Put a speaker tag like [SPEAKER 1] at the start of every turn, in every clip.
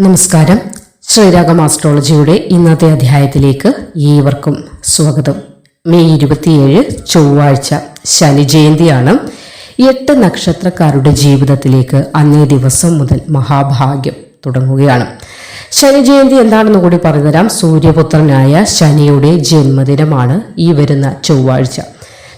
[SPEAKER 1] നമസ്കാരം. ശ്രീരാഗം ആസ്ട്രോളജിയുടെ ഇന്നത്തെ അധ്യായത്തിലേക്ക് ഏവർക്കും സ്വാഗതം. മെയ് ഇരുപത്തിയേഴ് ചൊവ്വാഴ്ച ശനി ജയന്തിയാണ്. എട്ട് നക്ഷത്രക്കാരുടെ ജീവിതത്തിലേക്ക് അന്നേ ദിവസം മുതൽ മഹാഭാഗ്യം തുടങ്ങുകയാണ്. ശനി ജയന്തി എന്താണെന്ന് കൂടി പറഞ്ഞുതരാം. സൂര്യപുത്രനായ ശനിയുടെ ജന്മദിനമാണ് ഈ വരുന്ന ചൊവ്വാഴ്ച.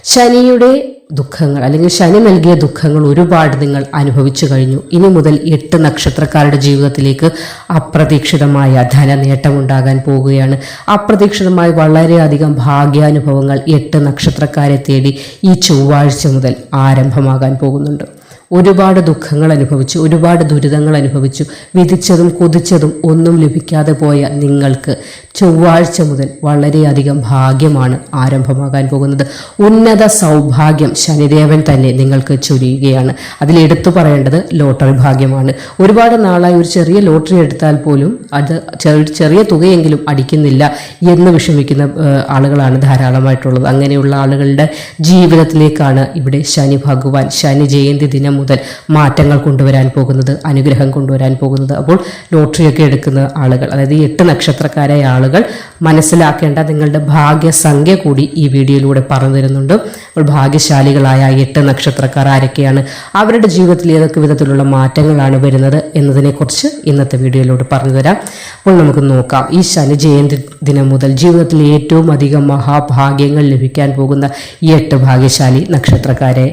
[SPEAKER 1] ശനിയുടെ ദുഃഖങ്ങൾ അല്ലെങ്കിൽ ശനി നൽകിയ ദുഃഖങ്ങൾ ഒരുപാട് നിങ്ങൾ അനുഭവിച്ചു കഴിഞ്ഞു. ഇനി മുതൽ എട്ട് നക്ഷത്രക്കാരുടെ ജീവിതത്തിലേക്ക് അപ്രതീക്ഷിതമായ ധനനേട്ടം ഉണ്ടാകാൻ പോകുകയാണ്. അപ്രതീക്ഷിതമായി വളരെയധികം ഭാഗ്യാനുഭവങ്ങൾ എട്ട് നക്ഷത്രക്കാരെ തേടി ഈ ചൊവ്വാഴ്ച മുതൽ ആരംഭമാകാൻ പോകുന്നുണ്ട്. ഒരുപാട് ദുഃഖങ്ങൾ അനുഭവിച്ചു ഒരുപാട് ദുരിതങ്ങൾ അനുഭവിച്ചു. വിധിച്ചതും കൊതിച്ചതും ഒന്നും ലഭിക്കാതെ പോയ നിങ്ങൾക്ക് ചൊവ്വാഴ്ച മുതൽ വളരെയധികം ഭാഗ്യമാണ് ആരംഭമാകാൻ പോകുന്നത്. ഉന്നത സൗഭാഗ്യം ശനിദേവൻ തന്നെ നിങ്ങൾക്ക് ചൊരിയുകയാണ്. അതിൽ എടുത്തു പറയേണ്ടത് ലോട്ടറി ഭാഗ്യമാണ്. ഒരുപാട് നാളായി ഒരു ചെറിയ ലോട്ടറി എടുത്താൽ പോലും അത് ചെറിയ തുകയെങ്കിലും അടിക്കുന്നില്ല എന്ന് വിഷമിക്കുന്ന ആളുകളാണ് ധാരാളമായിട്ടുള്ളത്. അങ്ങനെയുള്ള ആളുകളുടെ ജീവിതത്തിലേക്കാണ് ഇവിടെ ശനി ഭഗവാൻ ശനി ജയന്തി ദിനം മുതൽ മാറ്റങ്ങൾ കൊണ്ടുവരാൻ പോകുന്നത് അനുഗ്രഹം കൊണ്ടുവരാൻ പോകുന്നത്. അപ്പോൾ ലോട്ടറിയൊക്കെ എടുക്കുന്ന ആളുകൾ അതായത് എട്ട് നക്ഷത്രക്കാരായ ആളുകൾ മനസ്സിലാക്കേണ്ട നിങ്ങളുടെ ഭാഗ്യസംഖ്യ കൂടി ഈ വീഡിയോയിലൂടെ പറഞ്ഞു തരുന്നുണ്ട്. അപ്പോൾ ഭാഗ്യശാലികളായ എട്ട് നക്ഷത്രക്കാർ ആരൊക്കെയാണ്? അവരുടെ ജീവിതത്തിൽ ഏതൊക്കെ വിധത്തിലുള്ള മാറ്റങ്ങളാണ് വരുന്നത് എന്നതിനെക്കുറിച്ച് ഇന്നത്തെ വീഡിയോയിലൂടെ പറഞ്ഞു തരാം. അപ്പോൾ നമുക്ക് നോക്കാം. ഈ ശനി ജയന്തി ദിനം മുതൽ ജീവിതത്തിൽ ഏറ്റവും അധികം മഹാഭാഗ്യങ്ങൾ ലഭിക്കാൻ പോകുന്ന ഈ എട്ട് ഭാഗ്യശാലി നക്ഷത്രക്കാരെ.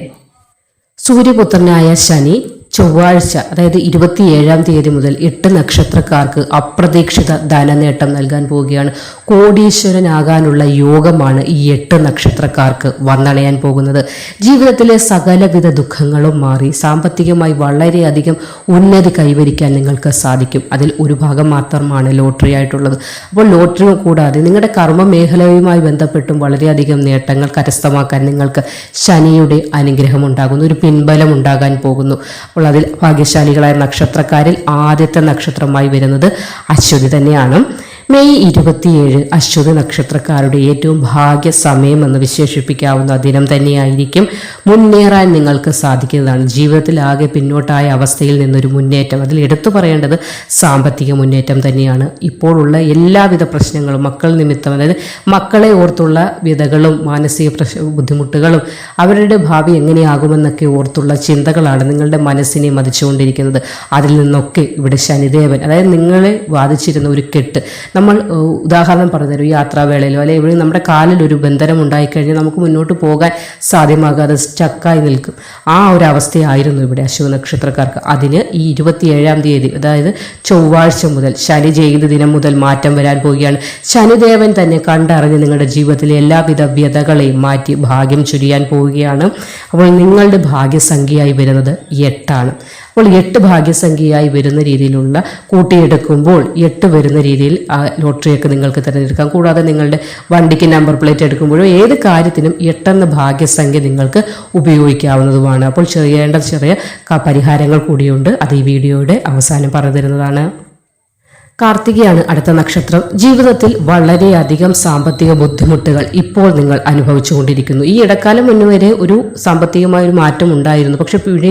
[SPEAKER 1] സൂര്യപുത്രനായ ശനി ചൊവ്വാഴ്ച അതായത് ഇരുപത്തിയേഴാം തീയതി മുതൽ എട്ട് നക്ഷത്രക്കാർക്ക് അപ്രതീക്ഷിത ധനനേട്ടം നൽകാൻ പോവുകയാണ്. കോടീശ്വരനാകാനുള്ള യോഗമാണ് ഈ എട്ട് നക്ഷത്രക്കാർക്ക് വന്നണയാൻ പോകുന്നത്. ജീവിതത്തിലെ സകലവിധ ദുഃഖങ്ങളും മാറി സാമ്പത്തികമായി വളരെയധികം ഉന്നതി കൈവരിക്കാൻ നിങ്ങൾക്ക് സാധിക്കും. അതിൽ ഒരു ഭാഗം മാത്രമാണ് ലോട്ടറി ആയിട്ടുള്ളത്. അപ്പോൾ ലോട്ടറി കൂടാതെ നിങ്ങളുടെ കർമ്മ മേഖലയുമായി ബന്ധപ്പെട്ടും വളരെയധികം നേട്ടങ്ങൾ കരസ്ഥമാക്കാൻ നിങ്ങൾക്ക് ശനിയുടെ അനുഗ്രഹം ഉണ്ടാകുന്നു. ഒരു പിൻബലം ഉണ്ടാകാൻ പോകുന്നു. അപ്പോൾ അതിൽ ഭാഗ്യശാലികളായ നക്ഷത്രക്കാരിൽ ആദ്യത്തെ നക്ഷത്രമായി വരുന്നത് അശ്വതി തന്നെയാണ്. മെയ് ഇരുപത്തിയേഴ് അശ്വതി നക്ഷത്രക്കാരുടെ ഏറ്റവും ഭാഗ്യ സമയം എന്ന് വിശേഷിപ്പിക്കാവുന്ന ദിനം തന്നെയായിരിക്കും മുന്നേറാൻ നിങ്ങൾക്ക് സാധിക്കുന്നതാണ്. ജീവിതത്തിൽ ആകെ പിന്നോട്ടായ അവസ്ഥയിൽ നിന്നൊരു മുന്നേറ്റം. അതിൽ എടുത്തു പറയേണ്ടത് സാമ്പത്തിക മുന്നേറ്റം തന്നെയാണ്. ഇപ്പോഴുള്ള എല്ലാവിധ പ്രശ്നങ്ങളും മക്കൾ നിമിത്തം അതായത് മക്കളെ ഓർത്തുള്ള വിധകളും മാനസിക പ്രശ് ബുദ്ധിമുട്ടുകളും അവരുടെ ഭാവി എങ്ങനെയാകുമെന്നൊക്കെ ഓർത്തുള്ള ചിന്തകളാണ് നിങ്ങളുടെ മനസ്സിനെ മതിച്ചുകൊണ്ടിരിക്കുന്നത്. അതിൽ നിന്നൊക്കെ ഇവിടെ ശനിദേവൻ അതായത് നിങ്ങളെ ബാധിച്ചിരുന്ന ഒരു കെട്ട് നമ്മൾ ഉദാഹരണം പറഞ്ഞുതരും യാത്രാവേളയിലോ അല്ലെങ്കിൽ എവിടെയും നമ്മുടെ കാലിൽ ഒരു ബന്ധനം ഉണ്ടായിക്കഴിഞ്ഞാൽ നമുക്ക് മുന്നോട്ട് പോകാൻ സാധ്യമാകാതെ സ്റ്റക്കായി നിൽക്കും. ആ ഒരു അവസ്ഥയായിരുന്നു ഇവിടെ അശ്വ നക്ഷത്രക്കാർക്ക് അതിന് ഈ ഇരുപത്തിയേഴാം തീയതി അതായത് ചൊവ്വാഴ്ച മുതൽ ശനി ജയന്തി ദിനം മുതൽ മാറ്റം വരാൻ പോവുകയാണ്. ശനിദേവൻ തന്നെ കണ്ടറിഞ്ഞ് നിങ്ങളുടെ ജീവിതത്തിലെ എല്ലാവിധ വ്യതകളെയും മാറ്റി ഭാഗ്യം ചുരിയാൻ പോവുകയാണ്. അപ്പോൾ നിങ്ങളുടെ ഭാഗ്യസംഖ്യയായി വരുന്നത് എട്ടാണ്. അപ്പോൾ എട്ട് ഭാഗ്യസംഖ്യയായി വരുന്ന രീതിയിലുള്ള കൂട്ടിയെടുക്കുമ്പോൾ എട്ട് വരുന്ന രീതിയിൽ ആ ലോട്ടറിയൊക്കെ നിങ്ങൾക്ക് തിരഞ്ഞെടുക്കാം. കൂടാതെ നിങ്ങളുടെ വണ്ടിക്ക് നമ്പർ പ്ലേറ്റ് എടുക്കുമ്പോഴോ ഏത് കാര്യത്തിനും എട്ടെന്ന ഭാഗ്യസംഖ്യ നിങ്ങൾക്ക് ഉപയോഗിക്കാവുന്നതുമാണ്. അപ്പോൾ ചെയ്യേണ്ട ചെറിയ പരിഹാരങ്ങൾ കൂടിയുണ്ട്. അത് ഈ വീഡിയോയുടെ അവസാനം പറഞ്ഞു തരുന്നതാണ് കാർത്തികയാണ് അടുത്ത നക്ഷത്രം. ജീവിതത്തിൽ വളരെയധികം സാമ്പത്തിക ബുദ്ധിമുട്ടുകൾ ഇപ്പോൾ നിങ്ങൾ അനുഭവിച്ചുകൊണ്ടിരിക്കുന്നു. ഈ ഇടക്കാലം മുന്നേ വരെ ഒരു സാമ്പത്തികമായ ഒരു മാറ്റം ഉണ്ടായിരുന്നു പക്ഷെ പിഴ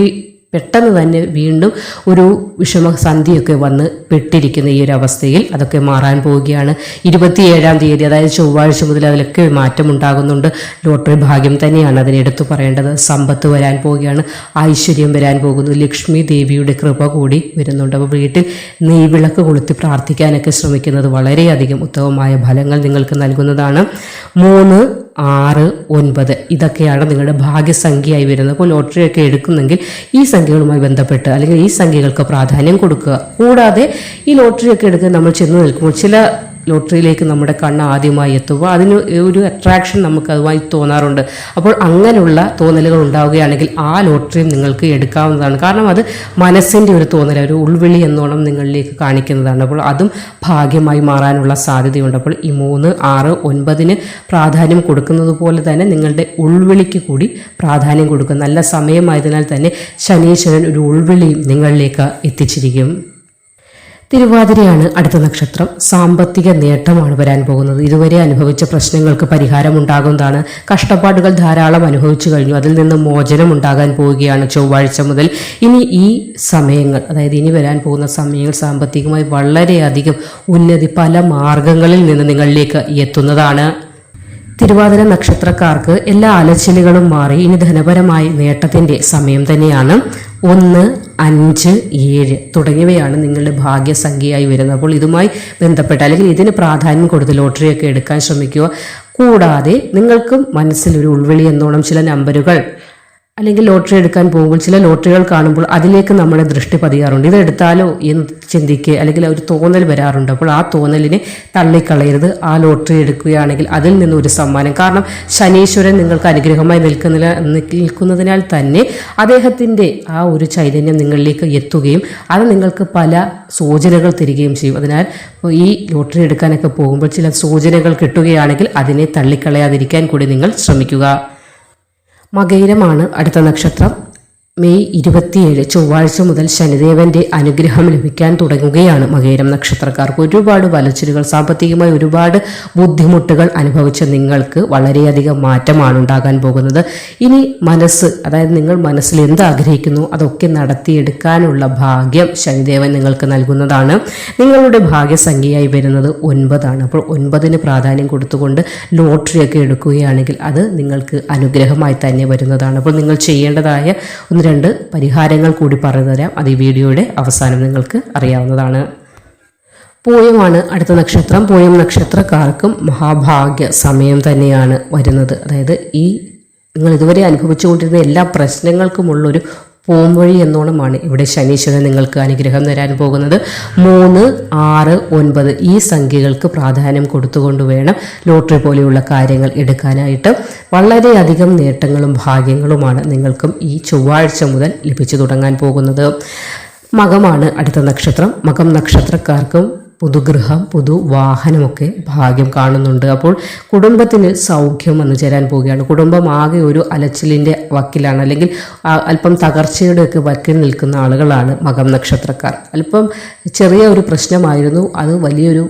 [SPEAKER 1] പെട്ടെന്ന് തന്നെ വീണ്ടും ഒരു വിഷമസന്ധിയൊക്കെ വന്ന് പെട്ടിരിക്കുന്ന ഈ ഒരു അവസ്ഥയിൽ അതൊക്കെ മാറാൻ പോവുകയാണ്. ഇരുപത്തിയേഴാം തീയതി അതായത് ചൊവ്വാഴ്ച മുതൽ അതിലൊക്കെ മാറ്റം ഉണ്ടാകുന്നുണ്ട്. ലോട്ടറി ഭാഗ്യം തന്നെയാണ് അതിനെടുത്തു പറയേണ്ടത്. സമ്പത്ത് വരാൻ പോവുകയാണ് ഐശ്വര്യം വരാൻ പോകുന്നു. ലക്ഷ്മി ദേവിയുടെ കൃപ കൂടി വരുന്നുണ്ട്. അപ്പോൾ വീട്ടിൽ നെയ്വിളക്ക് കൊളുത്തി പ്രാർത്ഥിക്കാനൊക്കെ ശ്രമിക്കുന്നത് വളരെയധികം ഉത്തമമായ ഫലങ്ങൾ നിങ്ങൾക്ക് നൽകുന്നതാണ്. മൂന്ന് ആറ് ഒൻപത്. ഇതൊക്കെയാണ് നിങ്ങളുടെ ഭാഗ്യസംഖ്യയായി വരുന്നത്. അപ്പോൾ ലോട്ടറിയൊക്കെ എടുക്കുന്നെങ്കിൽ ഈ സംഖ്യകളുമായി ബന്ധപ്പെട്ട് അല്ലെങ്കിൽ ഈ സംഖ്യകൾക്ക് പ്രാധാന്യം കൊടുക്കുക. കൂടാതെ ഈ ലോട്ടറിയൊക്കെ എടുക്കാൻ നമ്മൾ ചെന്ന് നിൽക്കുമ്പോൾ ചില ലോട്ടറിയിലേക്ക് നമ്മുടെ കണ്ണ് ആദ്യമായി എത്തുമ്പോൾ അതിന് ഒരു അട്രാക്ഷൻ നമുക്ക് അതുമായി തോന്നാറുണ്ട്. അപ്പോൾ അങ്ങനെയുള്ള തോന്നലുകൾ ഉണ്ടാവുകയാണെങ്കിൽ ആ ലോട്ടറിയും നിങ്ങൾക്ക് എടുക്കാവുന്നതാണ്. കാരണം അത് മനസ്സിന്റെ ഒരു തോന്നൽ ഒരു ഉൾവിളി എന്നോണം നിങ്ങളിലേക്ക് കാണിക്കുന്നതാണ്. അപ്പോൾ അതും ഭാഗ്യമായി മാറാനുള്ള സാധ്യതയുണ്ട്. അപ്പോൾ ഈ മൂന്ന് ആറ് ഒൻപതിന് പ്രാധാന്യം കൊടുക്കുന്നത് പോലെ തന്നെ നിങ്ങളുടെ ഉൾവിളിക്ക് കൂടി പ്രാധാന്യം കൊടുക്കും നല്ല സമയമായതിനാൽ തന്നെ ശനീശ്വരൻ ഒരു ഉൾവിളിയും നിങ്ങളിലേക്ക് എത്തിച്ചിരിക്കും. തിരുവാതിരയാണ് അടുത്ത നക്ഷത്രം. സാമ്പത്തിക നേട്ടമാണ് വരാൻ പോകുന്നത്. ഇതുവരെ അനുഭവിച്ച പ്രശ്നങ്ങൾക്ക് പരിഹാരം ഉണ്ടാകുന്നതാണ്. കഷ്ടപ്പാടുകൾ ധാരാളം അനുഭവിച്ചു കഴിഞ്ഞു. അതിൽ നിന്ന് മോചനം ഉണ്ടാകാൻ പോവുകയാണ് ചൊവ്വാഴ്ച മുതൽ. ഇനി ഈ സമയങ്ങൾ അതായത് ഇനി വരാൻ പോകുന്ന സമയങ്ങൾ സാമ്പത്തികമായി വളരെയധികം ഉന്നതി പല മാർഗങ്ങളിൽ നിന്ന് നിങ്ങളിലേക്ക് എത്തുന്നതാണ്. തിരുവാതിര നക്ഷത്രക്കാർക്ക് എല്ലാ അലച്ചിലുകളും മാറി ഇനി ധനപരമായ നേട്ടത്തിന്റെ സമയം തന്നെയാണ്. ഒന്ന് അഞ്ച് ഏഴ് തുടങ്ങിയവയാണ് നിങ്ങളുടെ ഭാഗ്യസംഖ്യയായി വരുന്നത്. അപ്പോൾ ഇതുമായി ബന്ധപ്പെട്ട് അല്ലെങ്കിൽ ഇതിന് പ്രാധാന്യം കൊടുത്ത് ലോട്ടറിയൊക്കെ എടുക്കാൻ ശ്രമിക്കുക. കൂടാതെ നിങ്ങൾക്കും മനസ്സിലൊരു ഉൾവിളി എന്നോണം ചില നമ്പറുകൾ അല്ലെങ്കിൽ ലോട്ടറി എടുക്കാൻ പോകുമ്പോൾ ചില ലോട്ടറികൾ കാണുമ്പോൾ അതിലേക്ക് നമ്മുടെ ദൃഷ്ടി പതിയാറുണ്ട്. ഇതെടുത്താലോ എന്ന് ചിന്തിക്കുക അല്ലെങ്കിൽ ഒരു തോന്നൽ വരാറുണ്ട്. അപ്പോൾ ആ തോന്നലിനെ തള്ളിക്കളയരുത്. ആ ലോട്ടറി എടുക്കുകയാണെങ്കിൽ അതിൽ നിന്ന് ഒരു സമ്മാനം. കാരണം ശനീശ്വരൻ നിങ്ങൾക്ക് അനുഗ്രഹമായി നിൽക്കുന്ന നിൽക്കുന്നതിനാൽ തന്നെ അദ്ദേഹത്തിന്റെ ആ ഒരു ചൈതന്യം നിങ്ങളിലേക്ക് എത്തുകയും അത് നിങ്ങൾക്ക് പല സൂചനകൾ തരികയും ചെയ്യും. അതിനാൽ ഈ ലോട്ടറി എടുക്കാനൊക്കെ പോകുമ്പോൾ ചില സൂചനകൾ കിട്ടുകയാണെങ്കിൽ അതിനെ തള്ളിക്കളയാതിരിക്കാൻ കൂടി നിങ്ങൾ ശ്രമിക്കുക. മകയിരമാണ് അടുത്ത നക്ഷത്രം. മെയ് ഇരുപത്തിയേഴ് ചൊവ്വാഴ്ച മുതൽ ശനിദേവന്റെ അനുഗ്രഹം ലഭിക്കാൻ തുടങ്ങുകയാണ് മകേരം നക്ഷത്രക്കാർക്ക്. ഒരുപാട് വലച്ചിലുകൾ സാമ്പത്തികമായി ഒരുപാട് ബുദ്ധിമുട്ടുകൾ അനുഭവിച്ച നിങ്ങൾക്ക് വളരെയധികം മാറ്റമാണ് ഉണ്ടാകാൻ പോകുന്നത്. ഇനി മനസ്സ് അതായത് നിങ്ങൾ മനസ്സിൽ എന്ത് ആഗ്രഹിക്കുന്നു അതൊക്കെ നടത്തിയെടുക്കാനുള്ള ഭാഗ്യം ശനിദേവൻ നിങ്ങൾക്ക് നൽകുന്നതാണ്. നിങ്ങളുടെ ഭാഗ്യസംഖ്യയായി വരുന്നത് ഒൻപതാണ്. അപ്പോൾ ഒൻപതിന് പ്രാധാന്യം കൊടുത്തുകൊണ്ട് ലോട്ടറിയൊക്കെ എടുക്കുകയാണെങ്കിൽ അത് നിങ്ങൾക്ക് അനുഗ്രഹമായി തന്നെ വരുന്നതാണ്. അപ്പോൾ നിങ്ങൾ ചെയ്യേണ്ടതായ ഒന്ന് രണ്ട് പരിഹാരങ്ങൾ കൂടി പറഞ്ഞു തരാം അത് ഈ വീഡിയോയുടെ അവസാനം നിങ്ങൾക്ക് അറിയാവുന്നതാണ്. പൂയമാണ് അടുത്ത നക്ഷത്രം. പൂയം നക്ഷത്രക്കാർക്കും മഹാഭാഗ്യ സമയം തന്നെയാണ് വരുന്നത്. അതായത് ഈ നിങ്ങൾ ഇതുവരെ അനുഭവിച്ചുകൊണ്ടിരുന്ന എല്ലാ പ്രശ്നങ്ങൾക്കുമുള്ളൊരു പോംവഴി എന്നോണമാണ് ഇവിടെ ശനീശ്വരൻ നിങ്ങൾക്ക് അനുഗ്രഹം തരാൻ പോകുന്നത്. മൂന്ന് ആറ് ഒൻപത് ഈ സംഖ്യകൾക്ക് പ്രാധാന്യം കൊടുത്തുകൊണ്ട് വേണം ലോട്ടറി പോലെയുള്ള കാര്യങ്ങൾ എടുക്കാനായിട്ട്. വളരെയധികം നേട്ടങ്ങളും ഭാഗ്യങ്ങളുമാണ് നിങ്ങൾക്കും ഈ ചൊവ്വാഴ്ച മുതൽ ലഭിച്ചു തുടങ്ങാൻ പോകുന്നത്. മകമാണ് അടുത്ത നക്ഷത്രം. മകം നക്ഷത്രക്കാർക്കും പുതുഗൃഹം പുതു വാഹനമൊക്കെ ഭാഗ്യം കാണുന്നുണ്ട്. അപ്പോൾ കുടുംബത്തിന് സൗഖ്യം വന്നു ചേരാൻ പോവുകയാണ്. കുടുംബം ആകെ ഒരു അലച്ചിലിന്റെ വക്കിലാണ്. അല്ലെങ്കിൽ അല്പം തകർച്ചയുടെയൊക്കെ വക്കിൽ നിൽക്കുന്ന ആളുകളാണ് മകം നക്ഷത്രക്കാർ. അല്പം ചെറിയ ഒരു പ്രശ്നമായിരുന്നു. അത് വലിയൊരു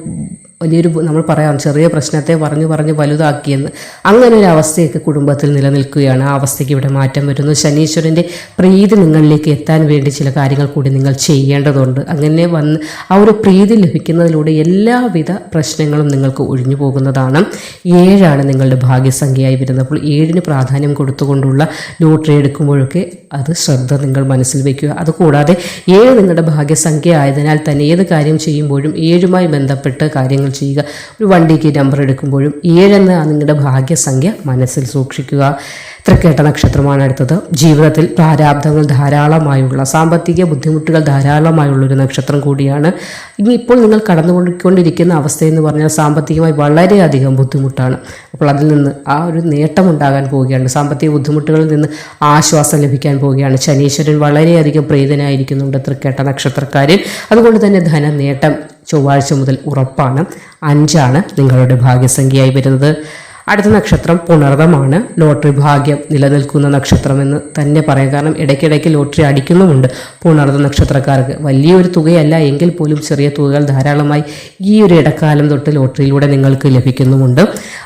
[SPEAKER 1] വലിയൊരു നമ്മൾ പറയാം ചെറിയ പ്രശ്നത്തെ പറഞ്ഞു പറഞ്ഞ് വലുതാക്കിയെന്ന്. അങ്ങനെ ഒരു അവസ്ഥയൊക്കെ കുടുംബത്തിൽ നിലനിൽക്കുകയാണ്. ആ അവസ്ഥയ്ക്ക് ഇവിടെ മാറ്റം വരുന്നു. ശനീശ്വരന്റെ പ്രീതി നിങ്ങളിലേക്ക് എത്താൻ വേണ്ടി ചില കാര്യങ്ങൾ കൂടി നിങ്ങൾ ചെയ്യേണ്ടതുണ്ട്. അങ്ങനെ വന്ന് ആ ഒരു പ്രീതി ലഭിക്കുന്നതിലൂടെ എല്ലാവിധ പ്രശ്നങ്ങളും നിങ്ങൾക്ക് ഒഴിഞ്ഞു പോകുന്നതാണ്. ഏഴാണ് നിങ്ങളുടെ ഭാഗ്യസംഖ്യയായി വരുന്നത് അപ്പോൾ ഏഴിന് പ്രാധാന്യം കൊടുത്തുകൊണ്ടുള്ള ലോട്ടറി എടുക്കുമ്പോഴൊക്കെ അത് ശ്രദ്ധ നിങ്ങൾ മനസ്സിൽ വയ്ക്കുക. അതുകൂടാതെ ഏഴ് നിങ്ങളുടെ ഭാഗ്യസംഖ്യ ആയതിനാൽ തന്നെ ഏത് കാര്യം ചെയ്യുമ്പോഴും ഏഴുമായി ബന്ധപ്പെട്ട് കാര്യങ്ങൾ ചെയ്യുക. ഒരു വൺ വണ്ടിക്ക് നമ്പർ എടുക്കുമ്പോഴും ഏഴെന്ന നിങ്ങളുടെ ഭാഗ്യസംഖ്യ മനസ്സിൽ സൂക്ഷിക്കുക. തൃക്കേട്ട നക്ഷത്രമാണ് അടുത്തത്. ജീവിതത്തിൽ പ്രാരാബ്ദങ്ങൾ ധാരാളമായുള്ള സാമ്പത്തിക ബുദ്ധിമുട്ടുകൾ ധാരാളമായുള്ള ഒരു നക്ഷത്രം കൂടിയാണ്. ഇനി ഇപ്പോൾ നിങ്ങൾ കടന്നുകൊണ്ടിരിക്കുന്ന അവസ്ഥയെന്ന് പറഞ്ഞാൽ സാമ്പത്തികമായി വളരെയധികം ബുദ്ധിമുട്ടാണ്. അപ്പോൾ അതിൽ നിന്ന് ആ ഒരു നേട്ടം ഉണ്ടാകാൻ പോവുകയാണ്. സാമ്പത്തിക ബുദ്ധിമുട്ടുകളിൽ നിന്ന് ആശ്വാസം ലഭിക്കാൻ പോവുകയാണ്. ശനീശ്വരൻ വളരെയധികം പ്രീതനായിരിക്കുന്നുണ്ട് തൃക്കേട്ട നക്ഷത്രക്കാരിൽ. അതുകൊണ്ട് തന്നെ ധന നേട്ടം ചൊവ്വാഴ്ച മുതൽ ഉറപ്പാണ്. അഞ്ചാണ് നിങ്ങളുടെ ഭാഗ്യസംഖ്യയായി വരുന്നത്. അടുത്ത നക്ഷത്രം പുണർവമാണ്. ലോട്ടറി ഭാഗ്യം നിലനിൽക്കുന്ന നക്ഷത്രമെന്ന് തന്നെ പറയാം. കാരണം ഇടയ്ക്കിടയ്ക്ക് ലോട്ടറി അടിക്കുന്നുമുണ്ട്. പുണർവ നക്ഷത്രക്കാർക്ക് വലിയൊരു തുകയല്ല എങ്കിൽ പോലും ചെറിയ തുകകൾ ധാരാളമായി ഈ ഒരു ഇടക്കാലം തൊട്ട് ലോട്ടറിയിലൂടെ നിങ്ങൾക്ക് ലഭിക്കുന്നുമുണ്ട്.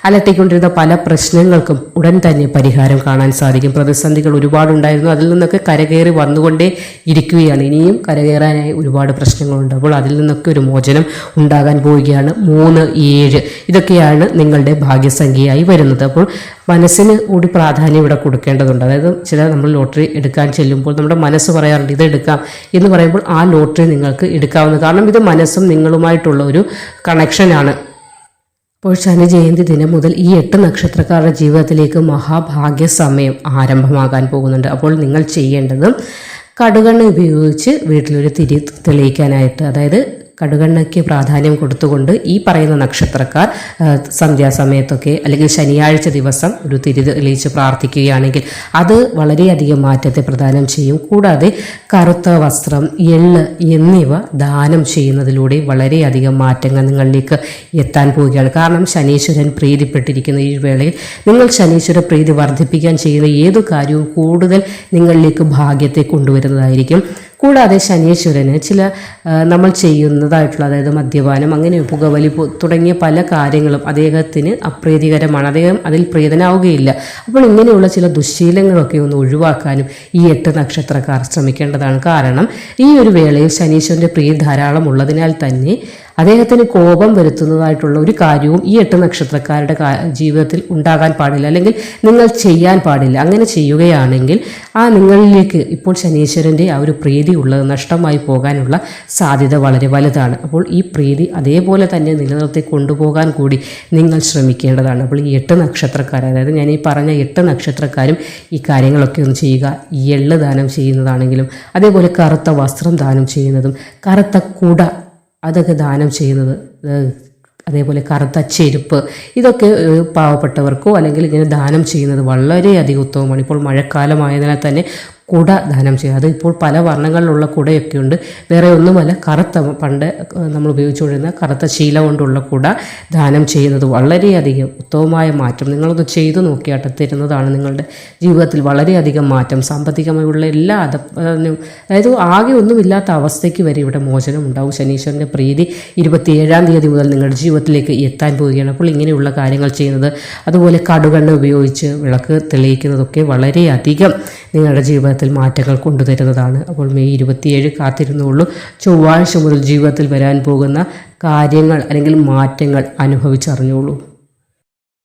[SPEAKER 1] അലട്ടിക്കൊണ്ടിരുന്ന പല പ്രശ്നങ്ങൾക്കും ഉടൻ തന്നെ പരിഹാരം കാണാൻ സാധിക്കും. പ്രതിസന്ധികൾ ഒരുപാടുണ്ടായിരുന്നു. അതിൽ നിന്നൊക്കെ കരകയറി വന്നുകൊണ്ടേ ഇരിക്കുകയാണ്. ഇനിയും കരകയറാനായി ഒരുപാട് പ്രശ്നങ്ങളുണ്ട്. അപ്പോൾ അതിൽ നിന്നൊക്കെ ഒരു മോചനം ഉണ്ടാകാൻ പോവുകയാണ്. മൂന്ന് ഏഴ്. ഇതൊക്കെയാണ് നിങ്ങളുടെ ഭാഗ്യസംഖ്യ ആയി വരുന്നത്. അപ്പോൾ മനസ്സിന് കൂടി പ്രാധാന്യം ഇവിടെ കൊടുക്കേണ്ടതുണ്ട്. അതായത് ചില നമ്മൾ ലോട്ടറി എടുക്കാൻ ചെല്ലുമ്പോൾ നമ്മുടെ മനസ്സ് പറയാറുണ്ട് ഇത് എടുക്കാം എന്ന് പറയുമ്പോൾ ആ ലോട്ടറി നിങ്ങൾക്ക് എടുക്കാവുന്ന കാരണം ഇത് മനസ്സും നിങ്ങളുമായിട്ടുള്ള ഒരു കണക്ഷനാണ്. അപ്പോൾ ശനി ജയന്തി ദിനം മുതൽ ഈ എട്ട് നക്ഷത്രക്കാരുടെ ജീവിതത്തിലേക്ക് മഹാഭാഗ്യ സമയം ആരംഭമാകാൻ പോകുന്നുണ്ട്. അപ്പോൾ നിങ്ങൾ ചെയ്യേണ്ടത് കടുകണ്ണ ഉപയോഗിച്ച് വീട്ടിലൊരു തിരി തെളിയിക്കാനായിട്ട്. അതായത് കടുകണ്ണയ്ക്ക് പ്രാധാന്യം കൊടുത്തുകൊണ്ട് ഈ പറയുന്ന നക്ഷത്രക്കാർ സന്ധ്യാസമയത്തൊക്കെ അല്ലെങ്കിൽ ശനിയാഴ്ച ദിവസം ഒരു തിരി തെളിയിച്ച് പ്രാർത്ഥിക്കുകയാണെങ്കിൽ അത് വളരെയധികം മാറ്റത്തെ പ്രദാനം ചെയ്യും. കൂടാതെ കറുത്ത വസ്ത്രം എള്ള് എന്നിവ ദാനം ചെയ്യുന്നതിലൂടെ വളരെയധികം മാറ്റങ്ങൾ നിങ്ങളിലേക്ക് എത്താൻ പോവുകയാണ്. കാരണം ശനീശ്വരൻ പ്രീതിപ്പെട്ടിരിക്കുന്ന ഈ വേളയിൽ നിങ്ങൾ ശനീശ്വര പ്രീതി വർദ്ധിപ്പിക്കാൻ ചെയ്യുന്ന ഏതു കാര്യവും കൂടുതൽ നിങ്ങളിലേക്ക് ഭാഗ്യത്തെ കൊണ്ടുവരുന്നതായിരിക്കും. കൂടാതെ ശനീശ്വരന് ചില നമ്മൾ ചെയ്യുന്നതായിട്ടുള്ള അതായത് മദ്യപാനം അങ്ങനെ പുകവലി തുടങ്ങിയ പല കാര്യങ്ങളും അദ്ദേഹത്തിന് അപ്രീതികരമാണ്. അദ്ദേഹം അതിൽ പ്രീതനാവുകയില്ല. അപ്പോൾ ഇങ്ങനെയുള്ള ചില ദുശ്ശീലങ്ങളൊക്കെ ഒന്ന് ഒഴിവാക്കാനും ഈ എട്ട് നക്ഷത്രക്കാർ ശ്രമിക്കേണ്ടതാണ്. കാരണം ഈ ഒരു വേളയിൽ ശനീശ്വരന്റെ പ്രീതി ധാരാളം ഉള്ളതിനാൽ തന്നെ അദ്ദേഹത്തിന് കോപം വരുത്തുന്നതായിട്ടുള്ള ഒരു കാര്യവും ഈ എട്ട് നക്ഷത്രക്കാരുടെ ജീവിതത്തിൽ ഉണ്ടാകാൻ പാടില്ല. അല്ലെങ്കിൽ നിങ്ങൾ ചെയ്യാൻ പാടില്ല. അങ്ങനെ ചെയ്യുകയാണെങ്കിൽ ആ നിങ്ങളിലേക്ക് ഇപ്പോൾ ശനീശ്വരന്റെ ആ ഒരു പ്രീതി ഉള്ളത് നഷ്ടമായി പോകാനുള്ള സാധ്യത വളരെ വലുതാണ്. അപ്പോൾ ഈ പ്രീതി അതേപോലെ തന്നെ നിലനിർത്തി കൊണ്ടുപോകാൻ കൂടി നിങ്ങൾ ശ്രമിക്കേണ്ടതാണ്. അപ്പോൾ ഈ എട്ട് നക്ഷത്രക്കാർ അതായത് ഞാൻ ഈ പറഞ്ഞ എട്ട് നക്ഷത്രക്കാരും ഈ കാര്യങ്ങളൊക്കെ ഒന്ന് ചെയ്യുക. എള്ള് ദാനം ചെയ്യുന്നതാണെങ്കിലും അതേപോലെ കറുത്ത വസ്ത്രം ദാനം ചെയ്യുന്നതും കറുത്ത കുട അതൊക്കെ ദാനം ചെയ്യുന്നത് അതേപോലെ കറുത്ത ചെരുപ്പ് ഇതൊക്കെ പാവപ്പെട്ടവർക്കോ അല്ലെങ്കിൽ ഇങ്ങനെ ദാനം ചെയ്യുന്നത് വളരെയധികം ഉത്തമമാണ്. ഇപ്പോൾ മഴക്കാലമായതിനാൽ തന്നെ കുട ദാനം ചെയ്യുക. അത് ഇപ്പോൾ പല വർണങ്ങളിലുള്ള കുടയൊക്കെ ഉണ്ട്. വേറെ ഒന്നുമല്ല കറുത്ത പണ്ട് നമ്മൾ ഉപയോഗിച്ചുകൊണ്ടിരുന്ന കറുത്ത ശീല കൊണ്ടുള്ള കുട ദാനം ചെയ്യുന്നത് വളരെയധികം ഉത്തമമായ മാറ്റം. നിങ്ങളത് ചെയ്തു നോക്കിയാട്ട് തരുന്നതാണ് നിങ്ങളുടെ ജീവിതത്തിൽ വളരെയധികം മാറ്റം. സാമ്പത്തികമായുള്ള എല്ലാ അത അതായത് ആകെ ഒന്നുമില്ലാത്ത അവസ്ഥയ്ക്ക് വരെ ഇവിടെ മോചനം ഉണ്ടാവും. ശനീശ്വരന്റെ പ്രീതി ഇരുപത്തിയേഴാം തീയതി മുതൽ നിങ്ങളുടെ ജീവിതത്തിലേക്ക് എത്താൻ പോവുകയാണ്. അപ്പോൾ ഇങ്ങനെയുള്ള കാര്യങ്ങൾ ചെയ്യുന്നത് അതുപോലെ കടുകണ്ണ ഉപയോഗിച്ച് വിളക്ക് തെളിയിക്കുന്നതൊക്കെ വളരെയധികം നിങ്ങളുടെ ജീവിതത്തിൽ മാറ്റങ്ങൾ കൊണ്ടുതരുന്നതാണ്. അപ്പോൾ മെയ് ഇരുപത്തിയേഴ് കാത്തിരുന്നുള്ളൂ. ചൊവ്വാഴ്ച മുതൽ ജീവിതത്തിൽ വരാൻ പോകുന്ന കാര്യങ്ങൾ അല്ലെങ്കിൽ മാറ്റങ്ങൾ അനുഭവിച്ചറിഞ്ഞോളൂ.